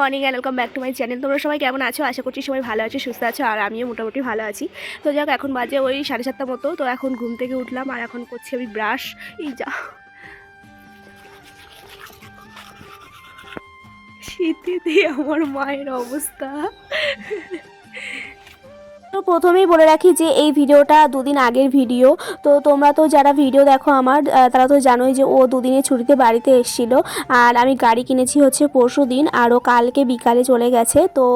Morning and welcome back to my channel তোমরা সবাই কেমন আছো? আশা করছি সবাই ভালো আছো, সুস্থ আছো, আর আমিও মোটামুটি ভালো আছি। তো যাক, এখন বাজে ওই সাড়ে সাতটা মতো। তো এখন ঘুম থেকে উঠলাম, আর এখন করছি আমি ব্রাশ এই যা। শীতে দিয়ে আমার মায়ের অবস্থা। তো প্রথমেই বলে রাখি যে এই ভিডিওটা দুদিন আগের ভিডিও। তো তোমরা তো যারা ভিডিও দেখো আমার তারা তো জানোই যে ও দুদিনের ছুটিতে বাড়িতে এসেছিল। আর আমি গাড়ি কিনেছি হচ্ছে পরশু দিন আরও কালকে বিকালে চলে গেছে। তো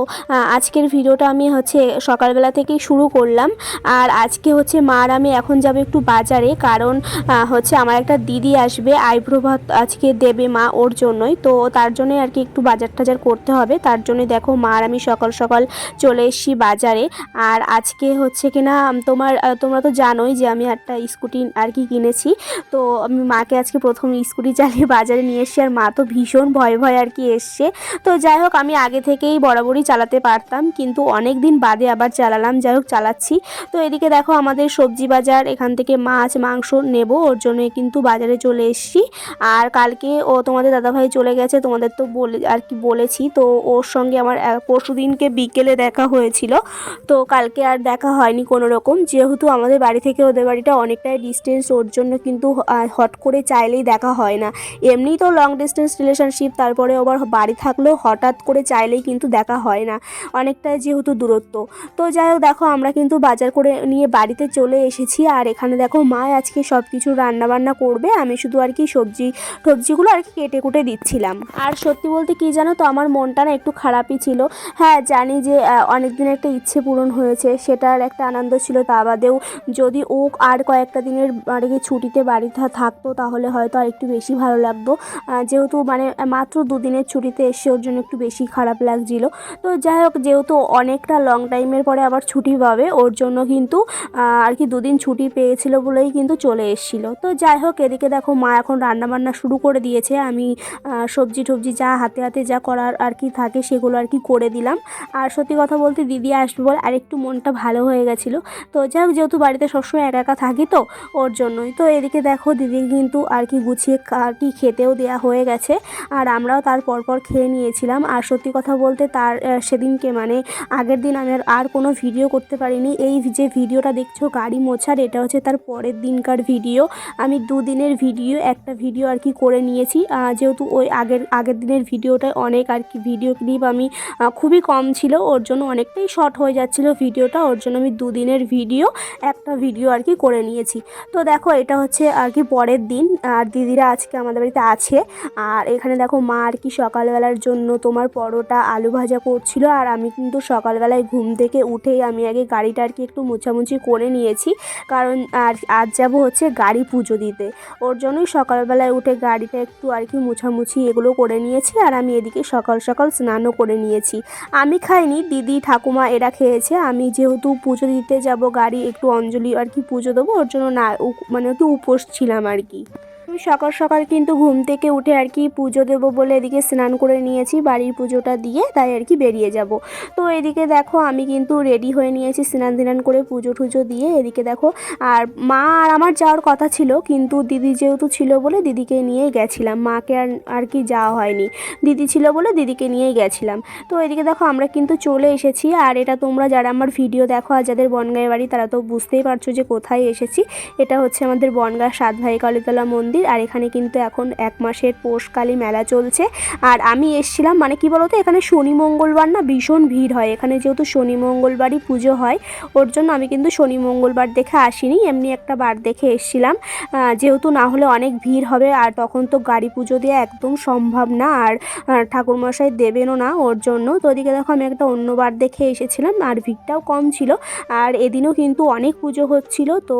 আজকের ভিডিওটা আমি হচ্ছে সকালবেলা থেকেই শুরু করলাম। আর আজকে হচ্ছে মার আমি এখন যাব একটু বাজারে, কারণ হচ্ছে আমার একটা দিদি আসবে, আইব্রো ভাত আজকে দেবে মা ওর জন্যই। তো তার জন্যই আর কি একটু বাজার টাজার করতে হবে। তার জন্যই দেখো মার আমি সকাল সকাল চলে এসেছি বাজারে। আর আজকে হচ্ছে কি না তোমার তোমরা তো জানোই যে আমি একটা স্কুটি আর কি কিনেছি। তো আমি মাকে আজকে প্রথম স্কুটি চালিয়ে বাজারে নিয়ে এসেছি আর মা তো ভীষণ ভয় ভয় আর কি এসছে। তো যাই হোক, আমি আগে থেকেই বরাবরই চালাতে পারতাম, কিন্তু অনেক দিন বাদে আবার চালালাম। যাই হোক, চালাচ্ছি। তো এদিকে দেখো, আমাদের সবজি বাজার, এখান থেকে মাছ, মাংস নেব, ওর জন্য কিন্তু বাজারে চলে এসেছি। আর কালকে ও তোমাদের দাদাভাই চলে গেছে, তোমাদের তো বলে, আর কি বলেছি। তো ওর সঙ্গে আমার পরশু দিনকে বিকেলে দেখা হয়েছিল। তো কালকে আর দেখা হয়নি কোনো রকম। যেহেতু আমাদের বাড়ি থেকে ওদের বাড়িটা অনেকটাই ডিস্টেন্স ওর জন্য কিন্তু হট করে চাইলেই দেখা হয় না। এমনিই তো লং ডিস্টেন্স রিলেশনশিপ তারপরে আবার বাড়ি থাকলেও হঠাৎ করে চাইলেই কিন্তু দেখা হয় না। অনেকটাই যেহেতু দূরত্ব। তো যাই হোক, দেখো, আমরা কিন্তু বাজার করে নিয়ে বাড়িতে চলে এসেছি। আর এখানে দেখো, মা আজকে সব কিছু রান্নাবান্না করবে। আমি শুধু আর কি সবজি, সবজিগুলো আর কি কেটে কুটে দিচ্ছিলাম। আর সত্যি বলতে কি জানো তো, আমার মনটা না একটু খারাপই ছিল। হ্যাঁ জানি যে অনেক দিন একটা ইচ্ছে পূরণ হয়েছে। সেটার একটা আনন্দ ছিল। তা বাদেও যদি ও আর কয়েকটা দিনের আর কি ছুটিতে বাড়িতে থাকতো, তাহলে হয়তো আর একটু বেশি ভালো লাগতো। যেহেতু মানে মাত্র দুদিনের ছুটিতে এসে ওর জন্য একটু বেশি খারাপ লাগছিল। তো যাই হোক, যেহেতু অনেকটা লং টাইমের পরে আবার ছুটি পাবে, ওর জন্য কিন্তু আর কি দুদিন ছুটি পেয়েছিল বলেই কিন্তু চলে এসেছিল। তো যাই হোক, এদিকে দেখো মা এখন রান্নাবান্না শুরু করে দিয়েছে। আমি সবজি টবজি যা হাতে হাতে যা করার আর কি থাকে, সেগুলো আর কি করে দিলাম। আর সত্যি কথা বলতে দিদি আসবে বলে আরেকটু মনটা ভালো হয়ে গেছিল। তো যাই হোক যেহেতু বাড়িতে সবসময় একা একা থাকি তো, ওর জন্যই। তো এদিকে দেখো দিদি কিন্তু আর কি গুছিয়ে আর কি খেতেও দেওয়া হয়ে গেছে। আর আমরাও তার পরপর খেয়ে নিয়েছিলাম। আর সত্যি কথা বলতে তার সেদিনকে মানে আগের দিন আমি আর- কোনো ভিডিও করতে পারিনি। এই যে ভিডিওটা দেখছ, গাড়ি মোছার, এটা হচ্ছে তার পরের দিনকার ভিডিও। আমি দুদিনের ভিডিও, একটা ভিডিও আর কি করে নিয়েছি। যেহেতু ওই আগের আগের দিনের ভিডিওটায় অনেক আর কি ভিডিও ক্লিপ আমি খুবই কম ছিল। ওর জন্য অনেকটাই শর্ট হয়ে যাচ্ছিল ভিডিওটা, ওর জন্য আমি দুদিনের ভিডিও, একটা ভিডিও আর কি করে নিয়েছি। তো দেখো, এটা হচ্ছে আর কি পরের দিন, আর দিদিরা আজকে আমাদের বাড়িতে আছে। আর এখানে দেখো, মা আর কি সকালবেলার জন্য তোমার পরোটা, আলু ভাজা করছিল, আর আমি কিন্তু সকালবেলায় ঘুম থেকে উঠেই আমি আগে গাড়িটা আর কি একটু মোছামুছি করে নিয়েছি। কারণ আর আজ যাব হচ্ছে গাড়ি পুজো দিতে। ওর জন্যই সকালবেলায় উঠে গাড়িটা একটু আর কি মোছামুছি এগুলো করে নিয়েছি, আর আমি এদিকে সকাল সকাল স্নানও করে নিয়েছি। আমি খাইনি, দিদি ঠাকুমা এরা খেয়েছে, আমি যেহেতু পুজো দিতে যাব গাড়ি, একটু অঞ্জলি আর কি পুজো দেবো, ওর জন্য না মানে কি উপোস ছিলাম আর কি। আমি সকাল সকাল কিন্তু ঘুম থেকে উঠে আর কি পুজো দেবো বলে এদিকে স্নান করে নিয়েছি, বাড়ির পুজোটা দিয়ে তাই আর কি বেরিয়ে যাব। তো এদিকে দেখো আমি কিন্তু রেডি হয়ে নিয়েছি স্নান ধিনান করে পুজো টুজো দিয়ে। এদিকে দেখো, আর মা আর আমার যাওয়ার কথা ছিল, কিন্তু দিদি যেহেতু ছিল বলে দিদিকে নিয়েই গেছিলাম। মাকে আর আর কি যাওয়া হয়নি। দিদি ছিল বলে দিদিকে নিয়েই গেছিলাম। তো এদিকে দেখো আমরা কিন্তু চলে এসেছি, আর এটা তোমরা যারা আমার ভিডিও দেখো আর যাদের বনগাঁয়ের বাড়ি তারা তো বুঝতেই পারছ যে কোথায় এসেছি। এটা হচ্ছে আমাদের বনগাঁ সাত ভাই কালীতলা মন্দির। আর এখানে কিন্তু এখন এক মাসের পৌষকালী মেলা চলছে। আর আমি এসছিলাম মানে কি বলতো, এখানে শনি, মঙ্গলবার না ভীষণ ভিড় হয়। এখানে যেহেতু শনি, মঙ্গলবারই পুজো হয়, ওর জন্য আমি কিন্তু শনি, মঙ্গলবার দেখে আসিনি, এমনি একটা বার দেখে এসছিলাম। যেহেতু না হলে অনেক ভিড় হবে, আর তখন তো গাড়ি পুজো দেওয়া একদম সম্ভব না, আর ঠাকুরমশাই দেবেনও না ওর জন্য। তো ওদিকে দেখো আমি একটা অন্য বার দেখে এসেছিলাম, আর ভিড়টাও কম ছিল। আর এদিনও কিন্তু অনেক পুজো হচ্ছিল, তো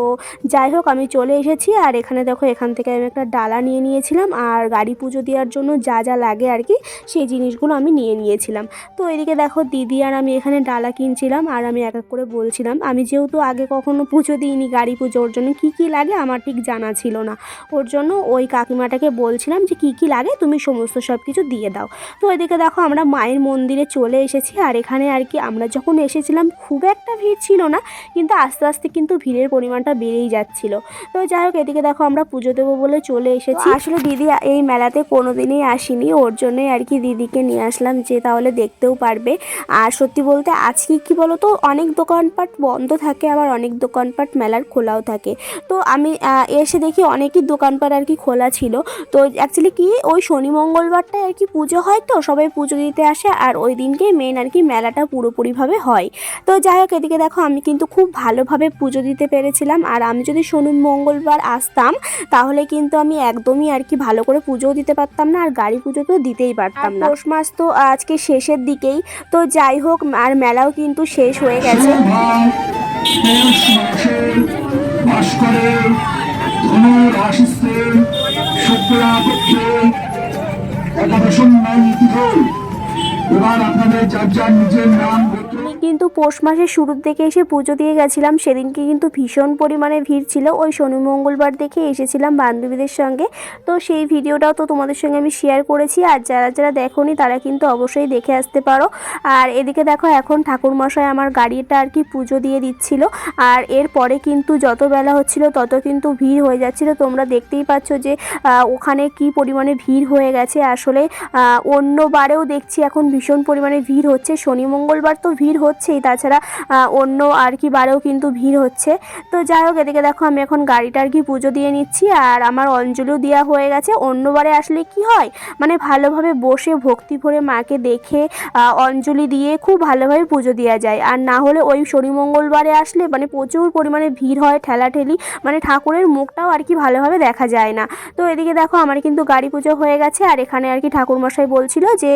যাই হোক আমি চলে এসেছি, আর এখানে দেখো এখান থেকে আমি একটা ডালা নিয়ে নিয়েছিলাম আর গাড়ি পুজো দেওয়ার জন্য যা যা লাগে আর কি, সেই জিনিসগুলো আমি নিয়ে নিয়েছিলাম। তো এদিকে দেখো দিদি আর আমি এখানে ডালা কিনছিলাম আর আমি এক এক করে বলছিলাম, আমি যেহেতু আগে কখনো পুজো দিইনি গাড়ি পুজো, ওর জন্য কী কী লাগে আমার ঠিক জানা ছিল না। ওর জন্য ওই কাকিমাটাকে বলছিলাম যে কী কী লাগে তুমি সমস্ত সব কিছু দিয়ে দাও। তো এদিকে দেখো আমরা মায়ের মন্দিরে চলে এসেছি আর এখানে আর কি আমরা যখন এসেছিলাম খুব একটা ভিড় ছিল না, কিন্তু আস্তে আস্তে কিন্তু ভিড়ের পরিমাণটা বেড়েই যাচ্ছিল। তো যাই হোক, এদিকে দেখো আমরা পুজো দেবো বলে চলে এসেছি। আসলে দিদি এই মেলাতে কোনোদিনই আসিনি। ওর জন্যই আর কি দিদিকে নিয়ে আসলাম যে তাহলে দেখতেও পারবে। আর সত্যি বলতে আজকে কি বলো তো অনেক দোকানপাট বন্ধ থাকে আবার অনেক দোকানপাট মেলার খোলাও থাকে। তো আমি এসে দেখি অনেকই দোকানপাট আর কি খোলা ছিল। তো অ্যাকচুয়ালি কি ওই শনি মঙ্গলবারটায় আর কি পুজো হয় তো সবাই পুজো দিতে আসে। আর ওই দিনকেই মেন আর কি মেলাটা পুরোপুরিভাবে হয়। তো যাই হোক এদিকে দেখো আমি কিন্তু খুব ভালোভাবে পুজো দিতে পেরেছিলাম। আর আমি যদি শনি মঙ্গলবার আসতাম তাহলে কিন্তু আমি একদমই আর কি ভালো করে পুজোও দিতে পারতাম না আর গাড়ি পুজো তো দিতেই পারতাম না। পৌষ মাস তো আজকে শেষের দিকেই তো যাই হোক আর মেলাও কিন্তু শেষ হয়ে গেছে। এবার আপনাদের যার যার নিজের নাম কিন্তু পৌষ মাসের শুরুর দিকে এসে পুজো দিয়ে গেছিলাম। সেদিনকে কিন্তু ভীষণ পরিমাণে ভিড় ছিল। ওই শনি মঙ্গলবার দেখে এসেছিলাম বান্ধবীদের সঙ্গে। তো সেই ভিডিওটাও তো তোমাদের সঙ্গে আমি শেয়ার করেছি। আর যারা যারা দেখোনি তারা কিন্তু অবশ্যই দেখে আসতে পারো। আর এদিকে দেখো এখন ঠাকুরমশাই আমার গাড়িটা আর কি পুজো দিয়ে দিচ্ছিল। আর এরপরে কিন্তু যত বেলা হচ্ছিল তত কিন্তু ভিড় হয়ে যাচ্ছিল। তোমরা দেখতেই পাচ্ছ যে ওখানে কি পরিমাণে ভিড় হয়ে গেছে। আসলে আহ, অন্য বারেও দেখছি এখন ভীষণ পরিমাণে ভিড় হচ্ছে। শনি মঙ্গলবার তো ভিড় হচ্ছেই। তাছাড়া অন্য আর কি বারেও কিন্তু ভিড় হচ্ছে। তো যাই হোক, এদিকে দেখো, আমি এখন গাড়িটা আর কি পুজো দিয়ে নিচ্ছি আর আমার অঞ্জলিও দেওয়া হয়ে গেছে। অন্যবারে আসলে কি হয়? মানে ভালোভাবে বসে ভক্তি ভরে মাকে দেখে অঞ্জলি দিয়ে খুব ভালোভাবে পুজো দেওয়া যায়। আর না হলে ওই শনি মঙ্গলবারে আসলে মানে প্রচুর পরিমাণে ভিড় হয়, ঠেলাঠেলি। মানে ঠাকুরের মুখটাও আর কি ভালোভাবে দেখা যায় না। তো এদিকে দেখো, আমার কিন্তু গাড়ি পুজো হয়ে গেছে। আর এখানে আর কি ঠাকুরমশাই বলছিল যে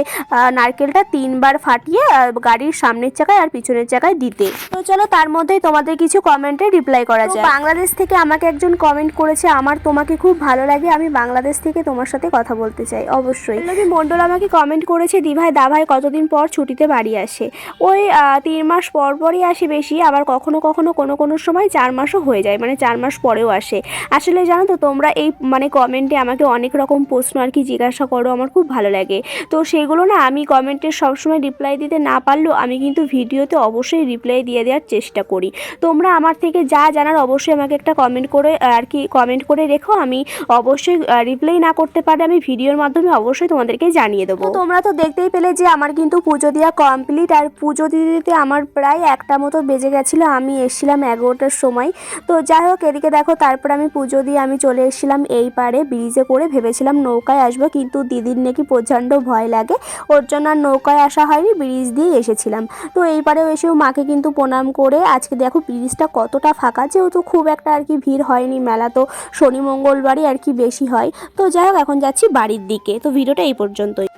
নারকেলটা তিনবার ফাটিয়ে গাড়ির সামনের চাকায় আর পিছনের জায়গায় দিতে। তো চলো তার মধ্যেই তোমাদের কিছু কমেন্টে রিপ্লাই করা যায় বাংলাদেশ থেকে আমাকে একজন কমেন্ট করেছে আমার তোমাকে খুব ভালো লাগে আমি বাংলাদেশ থেকে তোমার সাথে কথা বলতে চাই। অবশ্যই। রবি মণ্ডল আমাকে কমেন্ট করেছে দিভাই দাভাই কতদিন পর ছুটিতে বাড়ি আসে? ওই তিন মাস পর পরই আসে বেশি আবার কখনো কখনো কোনো কোনো সময় চার মাসও হয়ে যায় মানে চার মাস পরেও আসে। আসলে জানো তো তোমরা এই মানে কমেন্টে আমাকে অনেক রকম প্রশ্ন আর কি জিজ্ঞাসা করো আমার খুব ভালো লাগে। তো সেগুলো না আমি কমেন্টে সবসময় রিপ্লাই দিতে না পারলেও আমি কিন্তু ভিডিওতে অবশ্যই রিপ্লাই দিয়ে দেওয়ার চেষ্টা করি। তোমরা আমার থেকে যা জানার অবশ্যই আমাকে একটা কমেন্ট করে আর কি কমেন্ট করে রেখো। আমি অবশ্যই রিপ্লাই না করতে পারলে আমি ভিডিওর মাধ্যমে অবশ্যই তোমাদেরকে জানিয়ে দেবো। তোমরা তো দেখতেই পেলে যে আমার কিন্তু পুজো দেওয়া কমপ্লিট আর পুজো দিতে দিতে আমার প্রায় একটা মতো বেজে গেছিল। আমি এসেছিলাম এগারোটার সময়। তো যাই হোক, এদিকে দেখো, তারপর আমি পুজো দিয়ে আমি চলে এসেছিলাম এই পারে ব্রিজে করে। ভেবেছিলাম নৌকায় আসব, কিন্তু দিদির নাকি প্রচণ্ড ভয় লাগে। ওর জন্য আর নৌকায় আসা হয়নি, ব্রিজ দিয়ে এসেছিলাম। তো এই পারেও এসেও মাকে কিন্তু প্রণাম করে। আজকে দেখো ব্রিজটা কতটা ফাঁকা, যেহেতু খুব একটা আর কি ভিড় হয়নি মেলা, তো শনি, মঙ্গলবারই আর কি বেশি হয়। তো যাই হোক, এখন যাচ্ছি বাড়ির দিকে। তো ভিডিওটা এই পর্যন্তই।